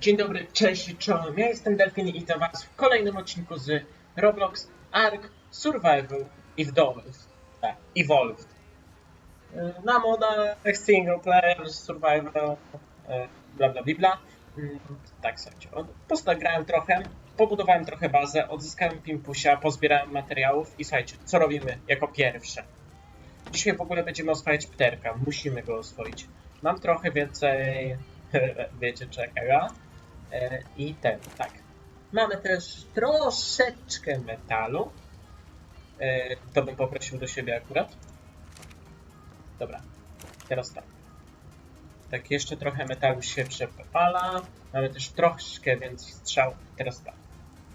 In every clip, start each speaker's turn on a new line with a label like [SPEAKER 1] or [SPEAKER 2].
[SPEAKER 1] Dzień dobry, cześć, czołem. Ja jestem Delfin i witam was w kolejnym odcinku z Roblox Ark Survival Evolved. Tak, Evolved. Y, Na modach single player, survival, y, bla bla bla. Mm, Tak, słuchajcie, postagrałem trochę, pobudowałem trochę bazę, odzyskałem pimpusia, pozbierałem materiałów i słuchajcie, co robimy jako pierwsze? Dzisiaj w ogóle będziemy oswajać pterka, musimy go oswoić. Mam trochę więcej, wiecie czego, E, I ten, tak. Mamy też troszeczkę metalu. E, To bym poprosił do siebie akurat. Dobra, teraz tak. Tak, jeszcze trochę metalu się przepala. Mamy też troszkę więcej strzał. Teraz tak.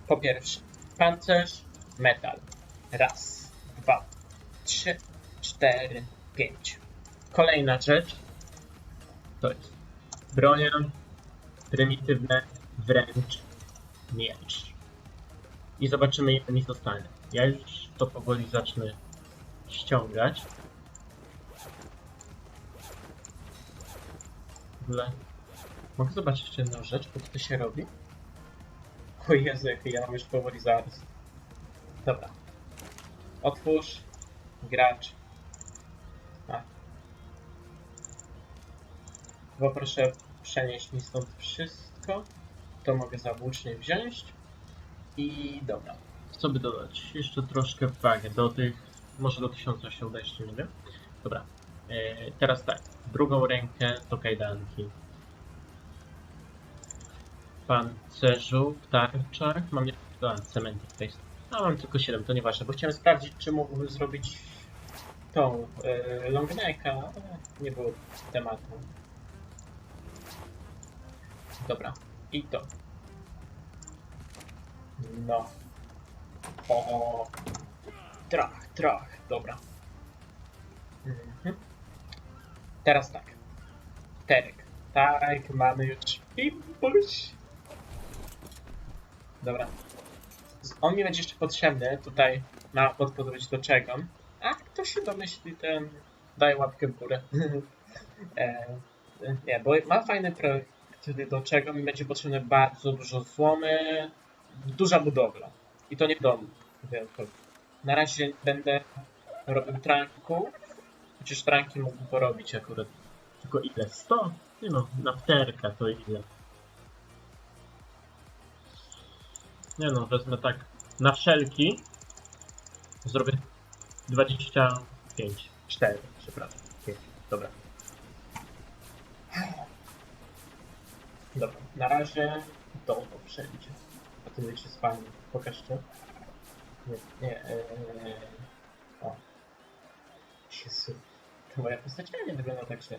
[SPEAKER 1] Po pierwsze, pancerz, metal. Raz, dwa, trzy, cztery, pięć. Kolejna rzecz to jest bronia prymitywne wręcz miecz. I zobaczymy ile mi zostanie. Ja już to powoli zacznę ściągać. W ogóle mogę zobaczyć jedną rzecz, jak to się robi? O Jezu, jaki ja mam już powoli zaraz. Dobra. Otwórz. Gracz. A. Poproszę przenieść mi stąd wszystko. To mogę za włócznie wziąć. I dobra. Co by dodać? Jeszcze troszkę wagę do tych. Może do 1000 się uda jeszcze, nie wiem. Dobra. E, teraz tak. Drugą rękę to kajdanki. Pancerzu, w tarczach. Mam. A, cementy face. A mam tylko 7, to nieważne, bo chciałem sprawdzić, czy mógłbym zrobić tą e, longnecka. ale Nie było tematu. Dobra. I to. No. O. Trach, trach. Dobra. Mhm. Teraz tak. Terek. Tak, mamy już pimpuś. Dobra. On mi będzie jeszcze potrzebny tutaj na podpowiedź do czego. A kto się domyśli, ten daj łapkę w górę. e, nie, bo ma fajny projekt wtedy do czego mi będzie potrzebne bardzo dużo słomy, duża budowla. I to nie w domu. Na razie będę robił tranku, chociaż tranki mógłbym porobić akurat. Tylko ile? 100? Nie no, na wterka to ile? Nie no, wezmę tak na wszelki zrobię 25, 4, przepraszam, 5, dobra. Dobra, na razie to to przejdzie. A ty wiecie z wami. Pokaż to. Nie, nie, ee... O. Jezu. To moja postać nie wygląda tak źle.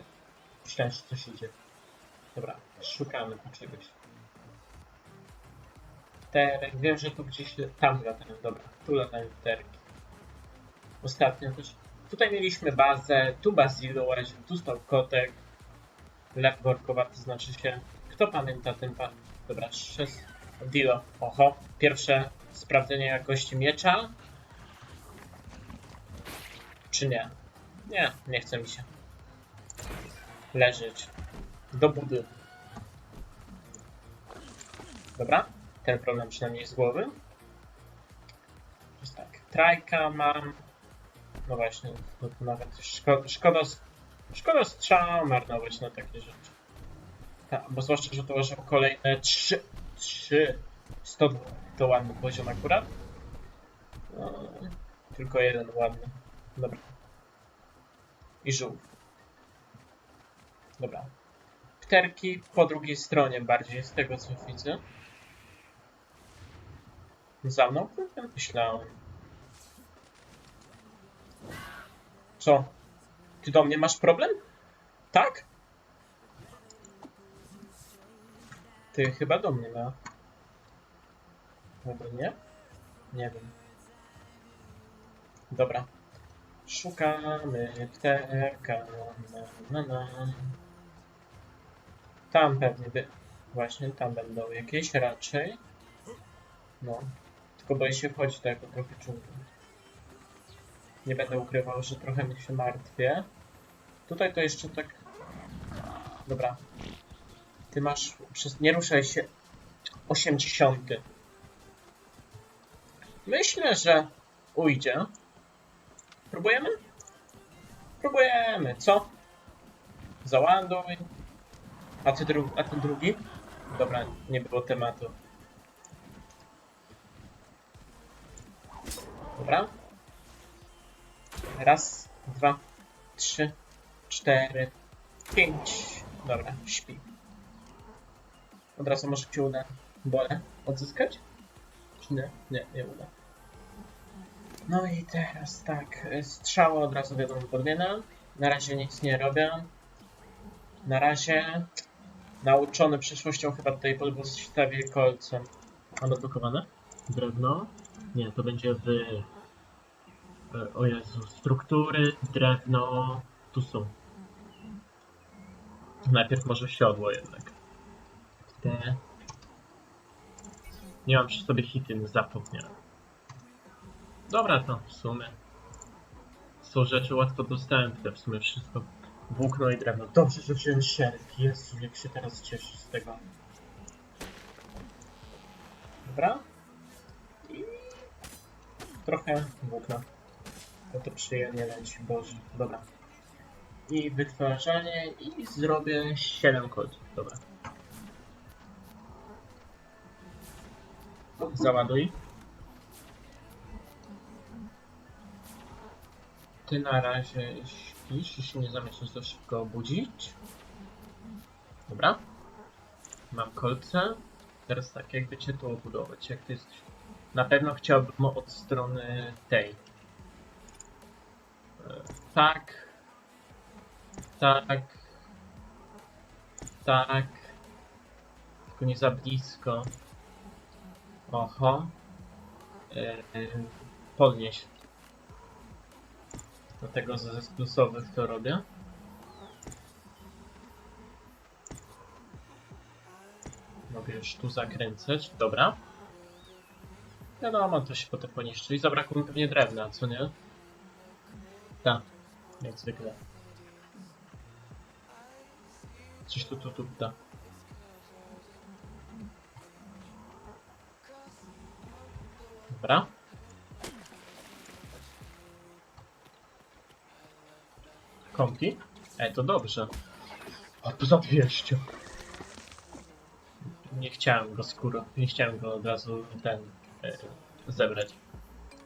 [SPEAKER 1] Myślałem, że coś idzie. Dobra, szukamy tu czegoś. Terek, wiem, że tu gdzieś tam latają. Dobra, tu latają terki. Ostatnio też. Tutaj mieliśmy bazę, tu Bazilu łaził, tu stał kotek. Lew workowaty znaczy się. Kto pamięta ten pan? Dobra, szes... Dilo. Oho. Pierwsze sprawdzenie jakości miecza. Czy nie? Nie, nie chce mi się. Leżeć. Do budy. Dobra. Ten problem przynajmniej z głowy. Jest tak. Trajka mam. No właśnie, nawet szkoda, szkoda, szkoda strzała marnować na takie rzeczy. Bo zwłaszcza, że dołożył kolejne 3, 3, 100 to ładny poziom akurat. No, tylko jeden ładny. Dobra. I żółw. Dobra. Pterki po drugiej stronie bardziej z tego co widzę. Za mną? Myślałem. Co? Ty do mnie masz problem? Tak? Ty chyba do mnie ma. Albo nie? Nie wiem. Dobra. Szukamy pterka. Na, na, na. Tam pewnie by... Właśnie tam będą jakieś raczej. No. Tylko boję się wchodzić do jako trochę dżungli. Nie będę ukrywał, że trochę mi się martwię. Tutaj to jeszcze tak... Dobra. Ty masz. Nie ruszaj się. 80. Myślę, że ujdzie. Próbujemy? Próbujemy, co? Załaduj. A ty, dru a ty drugi? Dobra, nie było tematu. Dobra. Raz, dwa, trzy, cztery, pięć. Dobra, śpi. Od razu może ci uda bolę odzyskać? Czy nie? Nie, nie uda. No i teraz tak, strzały od razu wiadomo podmiana. Na razie nic nie robię. Na razie nauczony przyszłością chyba tutaj podstawię kolcem. Mam odblokowane? Drewno? Nie, to będzie w... e, O Jezu, struktury, drewno... Tu są. Najpierw może siodło jednak. Nie mam przy sobie hity, zapomniałem. Dobra to w sumie. Są rzeczy łatwo dostępne, w sumie wszystko. Włókno i drewno. Dobrze, że wziąłem sierp. Jezu, jak się teraz cieszę z tego. Dobra. I trochę włókna. To to przyjemnie leci, Boże. Dobra. I wytwarzanie i zrobię 7 kolców. Dobra. Załaduj. Ty na razie śpisz, jeśli nie zamierzasz za szybko obudzić. Dobra. Mam kolce. Teraz tak, jakby cię tu obudować, jak ty jesteś. Na pewno chciałbym od strony tej. E, Tak. Tak. Tak. Tylko nie za blisko. Oho. E, podnieś. Do tego z plusowych to robię. Mogę już tu zakręcać. Dobra. Wiadomo, to się potem poniszczy. I zabrakło mi pewnie drewna, co nie? Tak, jak zwykle. Coś tu, tu, tu, da. Dobra. Kompi? E, to dobrze. A to za 200. Nie chciałem go skóro. Nie chciałem go od razu ten e, zebrać.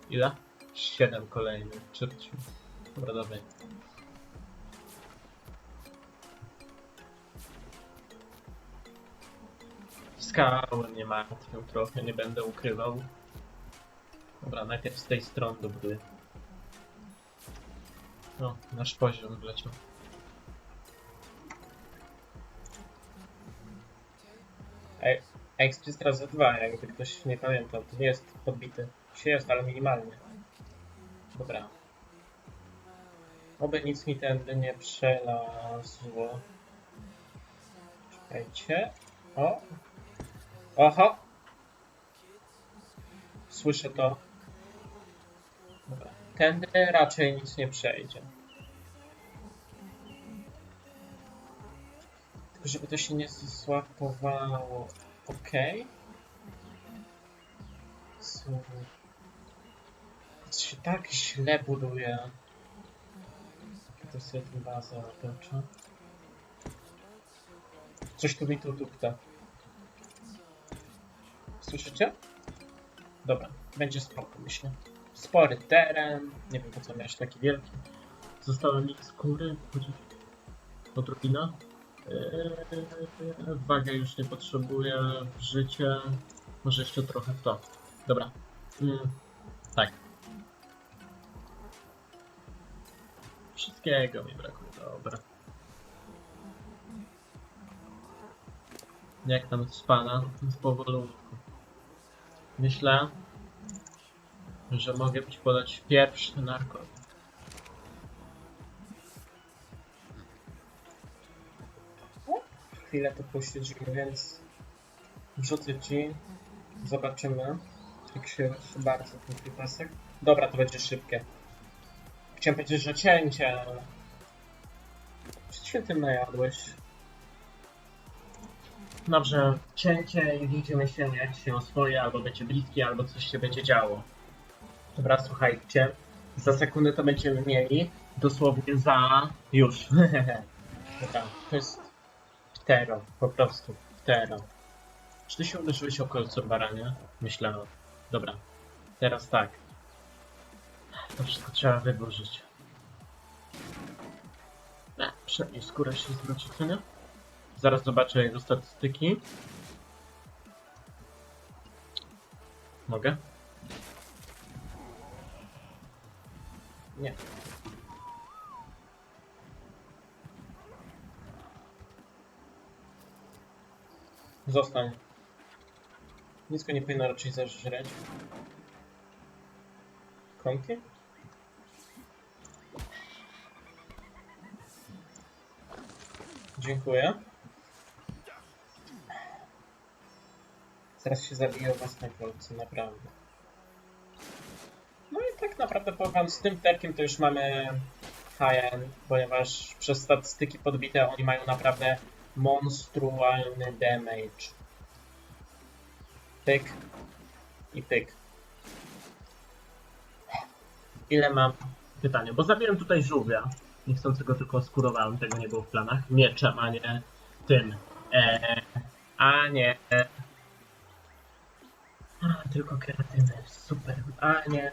[SPEAKER 1] Ile? 7 kolejnych. Czerciu. Dobra, dawaj. Skały mnie martwią trochę, nie będę ukrywał. Dobra, najpierw z tej strony dobuduję. No, nasz poziom wleciał. Ej, Express razy 2, jakby ktoś nie pamiętał, to nie jest podbity. Się jest, ale minimalnie. Dobra. Oby nic mi tędy nie przelazło. Czekajcie. O! Oho! Słyszę to. Tędy raczej nic nie przejdzie. Tylko żeby to się nie złapowało. Ok. Słuchaj. To się tak źle buduje. To sobie tu bazę otoczę. Coś tu mi tu tupta. Słyszycie? Dobra, będzie spoko, myślę. Spory teren, nie wiem po co miałeś taki wielki. Zostały mi skóry, chociaż odrobina. Yy, wagę już nie potrzebuję, życie, może jeszcze trochę w to. Dobra, yy, tak. Wszystkiego mi brakuje, dobra. Jak tam spada? Z powolutku. Myślę, że mogę być podać pierwszy narkotyk. Chwilę to poświęcimy, więc wrzucę ci. Zobaczymy, jak się bardzo ten klipasek. Dobra, to będzie szybkie. Chciałem powiedzieć, że cięcie, ale... Czy się tym najadłeś? Dobrze, cięcie i widzimy się jak się oswoje, albo będzie bliskie, albo coś się będzie działo. Dobra, słuchajcie. Za sekundę to będziemy mieli. Dosłownie za... już. Dobra, to jest... Ptero, po prostu. Ptero. Czy ty się uderzyłeś o kolcor baranie? Myślałem. Dobra. Teraz tak. To wszystko trzeba wyburzyć. E, przynajmniej skóra się zwróci, co nie? Zaraz zobaczę jego statystyki. Mogę? Nie. Zostań. Nic nie powinno raczej zażreć. Konki? Dziękuję. Zaraz się zabiję własne kolce, naprawdę. Naprawdę powiem, z tym terkiem to już mamy high-end, ponieważ przez statystyki podbite oni mają naprawdę monstrualny damage. Pyk i pyk. Ile mam? Pytanie, bo zabiłem tutaj żółwia. Niechcącego tylko skurowałem, tego nie było w planach. Mieczem, a nie tym. Eee, a nie. A, tylko kreatyny. Super. A nie.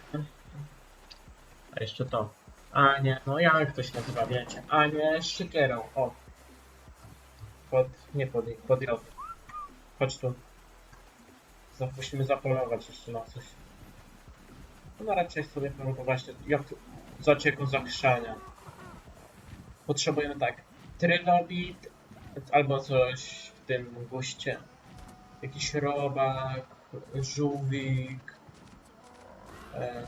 [SPEAKER 1] A jeszcze to. A nie. No jak to się nazywa, wiecie? A nie, z siekierą. O. Pod, nie pod, pod. Chodź tu. Za- Musimy zapolować jeszcze na coś. No raczej sobie powiem właśnie, jak tu, jaką zakrzania. Potrzebujemy tak, trylobit albo coś w tym guście. Jakiś robak, żółwik. E,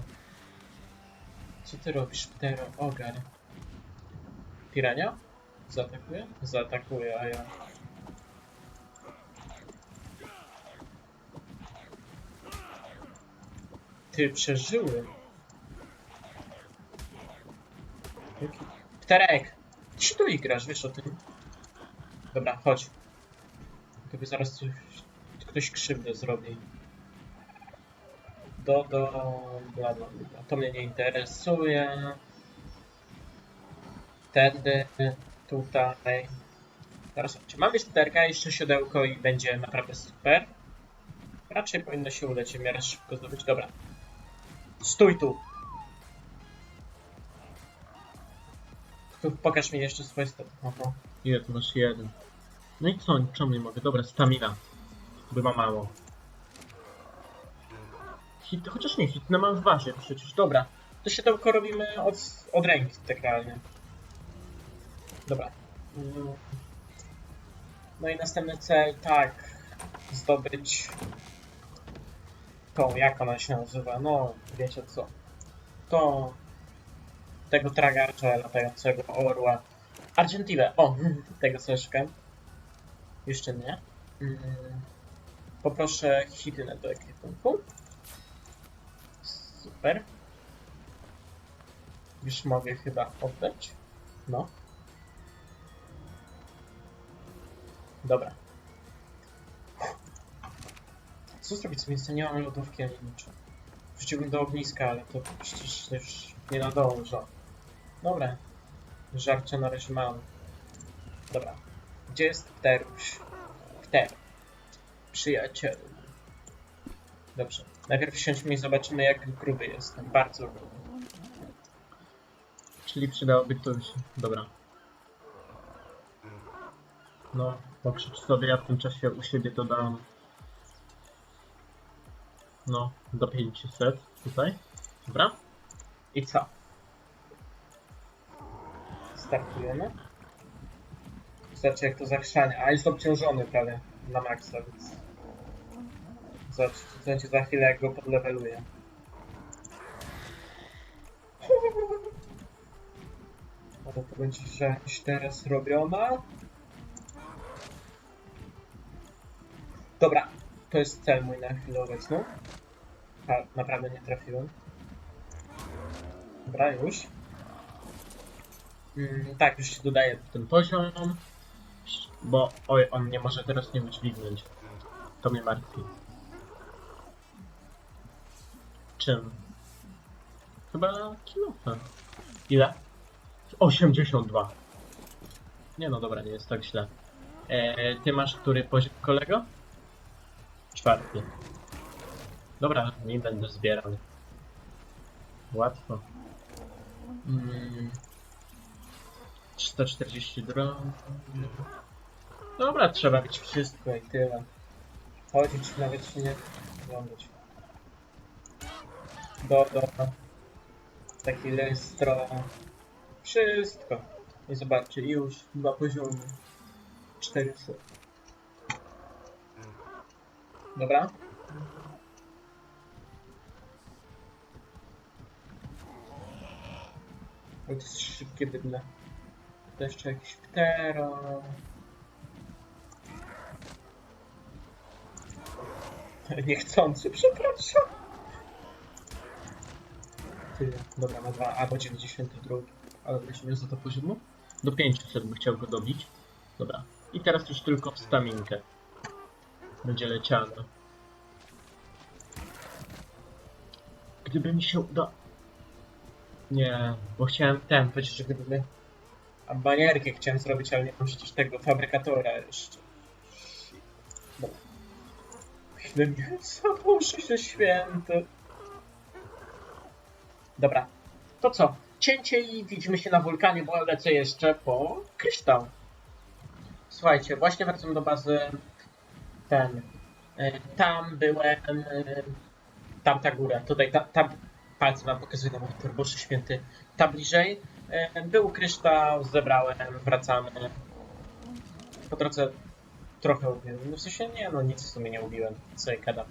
[SPEAKER 1] co ty robisz, ptero? Ogar. Pirania? Zaatakuje? Zaatakuje, a ja... Ty przeżyły. Pterek! Ty tu igrasz, wiesz o tym? Dobra, chodź. Tobie zaraz coś, ktoś krzywdę zrobi. Do, do, bla, bla, bla. To mnie nie interesuje. Tędy, tutaj. Teraz chodźcie. Mamy już pterka, jeszcze siodełko i będzie naprawdę super. Raczej powinno się udać w miarę szybko zdobyć. Dobra. Stój tu. Tu pokaż mi jeszcze swoje staty. Oho. Ile tu masz? Jeden. No i co? Czemu nie mogę? Dobra, stamina. Bywa mało. Hit, chociaż nie, hit na mam w bazie przecież. Dobra. To się tylko robimy od, od ręki tak realnie. Dobra. No i następny cel, tak. Zdobyć tą, jak ona się nazywa? No, wiecie co. To tego tragarcza latającego orła. Argentile, o, tego sobie. Jeszcze nie. Mm, Poproszę hitynę do ekwipunku. Super. Już mogę chyba oddać. No. Dobra. Co zrobić z miejsca? Nie mam lodówki ani niczego. Wrzuciłbym do ogniska, ale to przecież już nie nadąża. Dobra. Żarcie na razie mam. Dobra. Gdzie jest Pteruś? Pter. Przyjacielu. Dobrze. Najpierw siądźmy i zobaczymy jak gruby jestem. Bardzo gruby. Czyli przydałoby ktoś... Dobra. No, pokrzycz sobie, ja w tym czasie u siebie dodam... No, do 500 tutaj. Dobra. I co? Startujemy. Zobaczcie jak to zakrzania. A jest obciążony prawie na maksa, więc... Zobaczcie, za chwilę jak go podleweluję. Ale to będzie jakaś teraz robiona. Dobra, to jest cel mój na chwilę obecną. A, naprawdę nie trafiłem. Dobra, już. Mm, tak, już się dodaje ten poziom. Bo, oj, on mnie może teraz nie udźwignąć. To mnie martwi. Chyba kilofem. Ile? 82. Nie no dobra, nie jest tak źle. Eee, ty masz który poziom kolego? Czwarty. Dobra, nie będę zbierał. Łatwo. Mm. 342. Dobra, trzeba mieć wszystko i tyle. Chodzić, nawet się nie oglądać. Dobra. Taki listro. Wszystko. I zobaczcie, już dwa poziomy. 400. Dobra. To jest szybkie bydle. To jeszcze jakiś ptero. Niechcący, przepraszam. Dobra, ma dwa, albo 92. Ale weźmy za to poziomu. Do 500 bym chciał go dobić. Dobra. I teraz już tylko w staminkę. Będzie leciano. Gdyby mi się uda... Nie, bo chciałem ten, powiedzieć, że gdyby... A banierkę chciałem zrobić, ale nie mam przecież tego fabrykatora jeszcze. Dobra. Ile mięsa, Boże się święty. Dobra, to co? Cięcie i widzimy się na wulkanie, bo lecę jeszcze po kryształ. Słuchajcie, właśnie wracam do bazy ten. e, Tam byłem. e, Tam ta góra, tutaj, ta, tam palce wam pokazuję na monitor, Boże święty. Tam bliżej. e, Był kryształ, zebrałem, wracamy. Po drodze trochę ubiłem. No w sensie nie, no nic w sumie nie ubiłem, co ja gadam.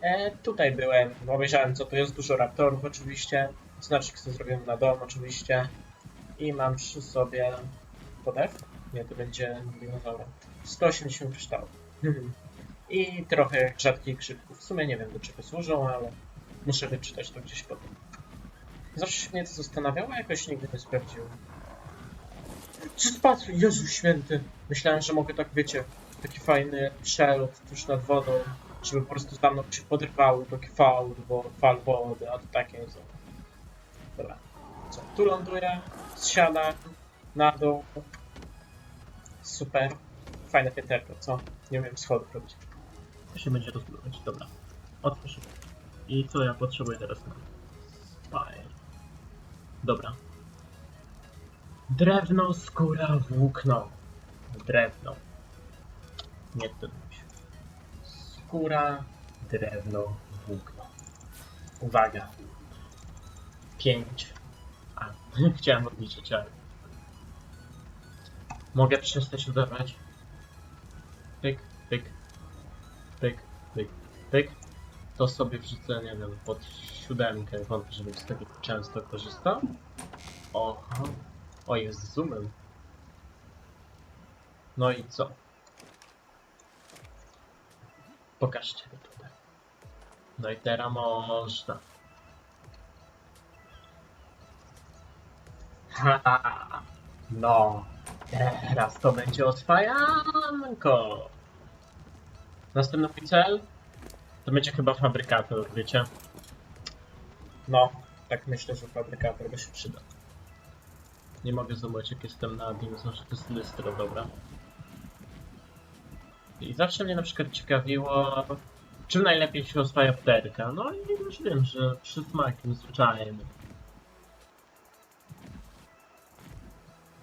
[SPEAKER 1] E, tutaj byłem, obejrzałem co tu jest, dużo raptorów oczywiście. Znacznik sobie zrobiłem na dom oczywiście. I mam przy sobie podew. Nie, to będzie dinozaurem. 180 kryształów. I trochę rzadkich grzybków. W sumie nie wiem do czego służą, ale muszę wyczytać to gdzieś potem. Zawsze się mnie to zastanawiało, a jakoś nigdy nie sprawdziłem. Co spadł? Jezu święty! Myślałem, że mogę tak, wiecie, taki fajny przelot tuż nad wodą, żeby po prostu mną się podrywały taki fal, bo fal wody, a to takie jest. Dobra. Co? Tu ląduję, zsiadam, na dół. Super. Fajne pięterko, co? Nie umiem schodów robić. To się będzie rozbudować, dobra. Otwórz. I co ja potrzebuję teraz Fire. Dobra. Drewno, skóra, włókno. Drewno. Nie to się. Skóra, drewno, włókno. Uwaga. Pięć. A, chciałem odliczyć, ale... Mogę przestać udawać. Pyk, pyk, pyk, pyk, pyk. To sobie wrzucę, nie wiem, pod siódemkę, wątpię, żebym z tego często korzystał. Oho. O, jest zoomem. No i co? Pokażcie go tutaj. No i teraz można. Ha, no, teraz to będzie oswajanko. Następny cel to będzie chyba fabrykator, wiecie? No, tak myślę, że fabrykator by się przydał. Nie mogę zobaczyć jak jestem na dinozaurze, to jest lystro, dobra. I zawsze mnie na przykład ciekawiło, czym najlepiej się oswaja pterka. No i wiem, że przysmakiem zwyczajnym.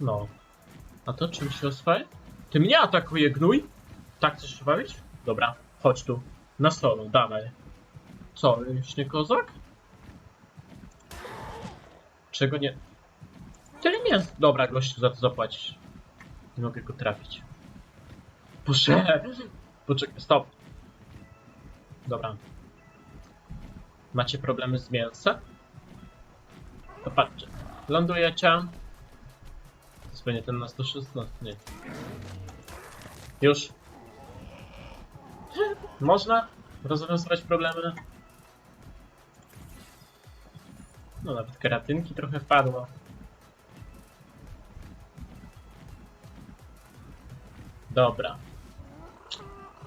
[SPEAKER 1] No. A to czym się oswaja? Ty mnie atakuje gnój? Tak chcesz się bawić? Dobra, chodź tu. Na solo, dawaj. Co, już nie kozak? Czego nie... Tyle mięs. Dobra, gościu, za to zapłacisz. Nie mogę go trafić. Boże! Poczekaj, stop. Dobra. Macie problemy z mięsem? To patrzcie. Lądujecie. Pewnie ten na 116, nie. Już. Można rozwiązywać problemy. No nawet keratynki trochę wpadło. Dobra.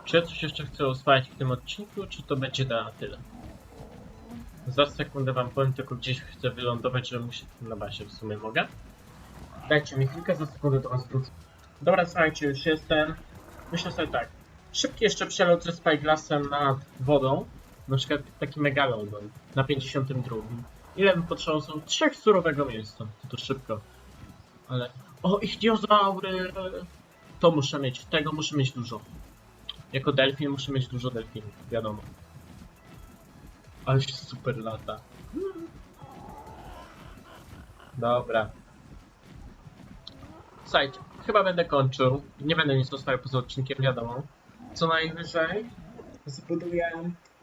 [SPEAKER 1] Czy ja coś jeszcze chcę uswajać w tym odcinku, czy to będzie na tyle? Za sekundę wam powiem, tylko gdzieś chcę wylądować, że musi na basie w sumie mogę. Dajcie mi chwilkę, za sekundę do was. Dobra, słuchajcie, już jestem. Myślę sobie tak. Szybki jeszcze przelot ze Spyglassem nad wodą. Na przykład taki megalodon na 52. Ile bym potrzebował? Są trzech surowego miejsca. To, szybko. Ale... O, ichtiozaury! To muszę mieć. Tego muszę mieć dużo. Jako delfin muszę mieć dużo delfinów, wiadomo. Ale się super lata. Dobra. Słuchajcie, chyba będę kończył. Nie będę nic zostawiał poza odcinkiem, wiadomo. Co najwyżej zbuduję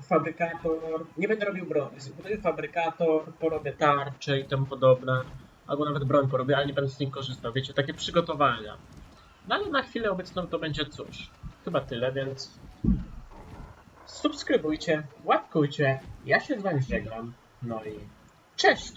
[SPEAKER 1] fabrykator. Nie będę robił broni. Zbuduję fabrykator, porobię tarcze i tym podobne. Albo nawet broń porobię, ale nie będę z nich korzystał. Wiecie, takie przygotowania. No ale na chwilę obecną to będzie cóż. Chyba tyle, więc subskrybujcie, łapkujcie. Ja się z wami żegnam. No i cześć!